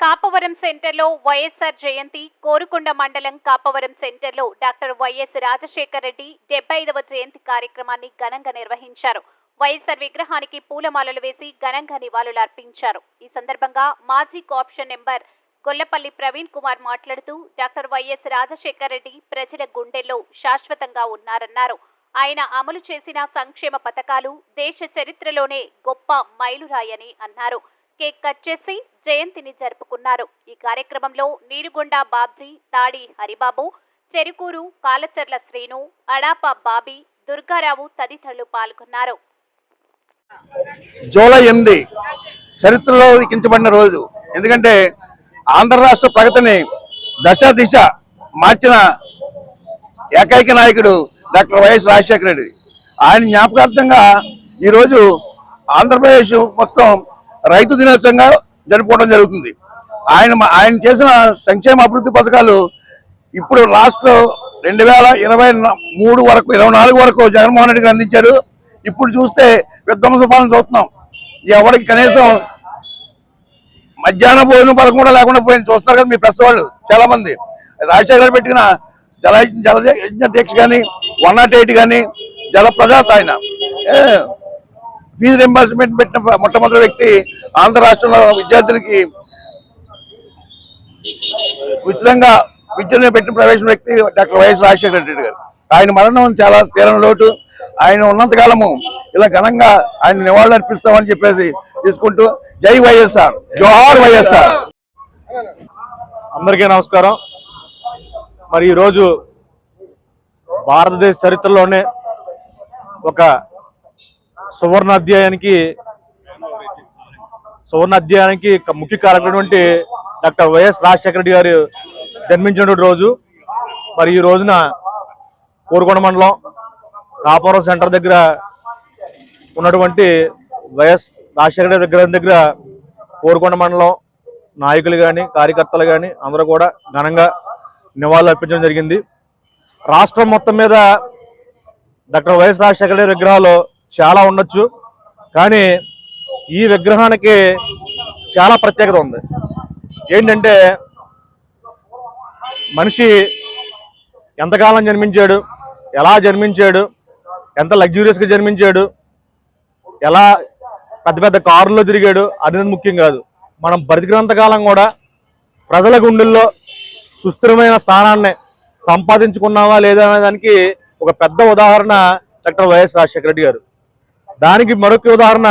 కాపవరం సెంటర్లో వైఎస్ఆర్ జయంతి కోరుకొండ మండలం కాపవరం సెంటర్లో డాక్టర్ వైఎస్ రాజశేఖర రెడ్డి డెబ్బై ఐదవ జయంతి కార్యక్రమాన్ని ఘనంగా నిర్వహించారు. వైఎస్ఆర్ విగ్రహానికి పూలమాలలు వేసి ఘనంగా నివాళులు అర్పించారు ఈ సందర్భంగా మాజీ కోఆప్షన్ నెంబర్ గొల్లపల్లి ప్రవీణ్ కుమార్ మాట్లాడుతూ డాక్టర్ వైఎస్ రాజశేఖర రెడ్డి ప్రజల గుండెల్లో శాశ్వతంగా ఉన్నారన్నారు. ఆయన అమలు చేసిన సంక్షేమ పథకాలు దేశ చరిత్రలోనే గొప్ప మైలురాయని అన్నారు. కేక్ కట్ చేసి జయంతిని జరుపుకున్నారు. ఈ కార్యక్రమంలో నీరుగొండ బాబ్జీ తాడి హరిబాబు చెరుకూరు కాలచర్ల శ్రీను అడాప బాబీ దుర్గారావు తదితరులు పాల్గొన్నారు. జూలై ఎనిమిది చరిత్రలో లిఖించబడిన రోజు. ఎందుకంటే ఆంధ్ర రాష్ట్ర ప్రగతిని దశ దిశ మార్చిన ఏకైక నాయకుడు డాక్టర్ వైఎస్ రాజశేఖర రెడ్డి. ఆయన జ్ఞాపకార్థంగా ఈరోజు ఆంధ్రప్రదేశ్ మొత్తం రైతు దినోత్సవంగా జరుపుకోవడం జరుగుతుంది. ఆయన ఆయన చేసిన సంక్షేమ అభివృద్ధి పథకాలు ఇప్పుడు లాస్ట్ రెండు వేల ఇరవై మూడు వరకు ఇరవై నాలుగు వరకు జగన్మోహన్ రెడ్డి గారు అందించారు. ఇప్పుడు చూస్తే విధ్వంస పాలన చూస్తున్నాం. ఎవరికి కనీసం మధ్యాహ్న భోజనం పథకం కూడా లేకుండా పోయింది. చూస్తున్నారు కదా మీ ప్రెస్ వాళ్ళు చాలా మంది రాజశేఖర గారు పెట్టిన జల జల దీక్ష కానీ వన్ నాట్ ఎయిట్ కానీ జల ప్రజాత ఆయన. ఫీజు రింబర్స్మెంట్ పెట్టిన మొట్టమొదటి వ్యక్తి ఆంధ్ర రాష్ట్రంలో విద్యార్థులకి ఉచితంగా విద్యను పెట్టిన ప్రవేశం వ్యక్తి డాక్టర్ వైఎస్ రాజశేఖర రెడ్డి గారు. ఆయన మరణం చాలా తీరని లోటు. ఆయన ఉన్నంత కాలము ఇలా ఘనంగా ఆయన నివాళులు అర్పిస్తామని చెప్పేసి తీసుకుంటూ జై వైఎస్ఆర్ జోహార్ వైఎస్ఆర్. అందరికీ నమస్కారం. మరి ఈరోజు భారతదేశ చరిత్రలోనే ఒక సువర్ణ అధ్యాయానికి సువర్ణ అధ్యాయానికి ముఖ్య కారకుడైనటువంటి డాక్టర్ వైఎస్ రాజశేఖర రెడ్డి గారు జన్మించినటువంటి రోజు. మరి ఈ రోజున కోరుకొండ మండలం కాపురం సెంటర్ దగ్గర ఉన్నటువంటి వైఎస్ రాజశేఖర రెడ్డి దగ్గర దగ్గర కోరుకొండ మండలం నాయకులు కానీ కార్యకర్తలు కానీ అందరూ కూడా ఘనంగా నివాళులు అర్పించడం జరిగింది. రాష్ట్రం మొత్తం మీద డాక్టర్ వైఎస్ రాజశేఖర రెడ్డి విగ్రహాలు చాలా ఉండొచ్చు. కానీ ఈ విగ్రహానికి చాలా ప్రత్యేకత ఉంది. ఏంటంటే మనిషి ఎంతకాలం జన్మించాడు? ఎలా జన్మించాడు? ఎంత లగ్జూరియస్గా జన్మించాడు? ఎలా పెద్ద పెద్ద కారుల్లో తిరిగాడు? అనేది ముఖ్యం కాదు. మనం బ్రతికినంత కాలం కూడా ప్రజల గుండెల్లో సుస్థిరమైన స్థానాన్ని సంపాదించుకున్నావా లేదా అనే దానికి ఒక పెద్ద ఉదాహరణ డాక్టర్ వైఎస్ రాజశేఖర రెడ్డి గారు. దానికి మరొక ఉదాహరణ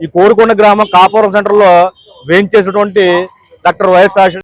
ఈ కోరుకొండ గ్రామం కాపురం సెంటర్లో వేయించేసినటువంటి డాక్టర్ వైఎస్ రాజశేఖర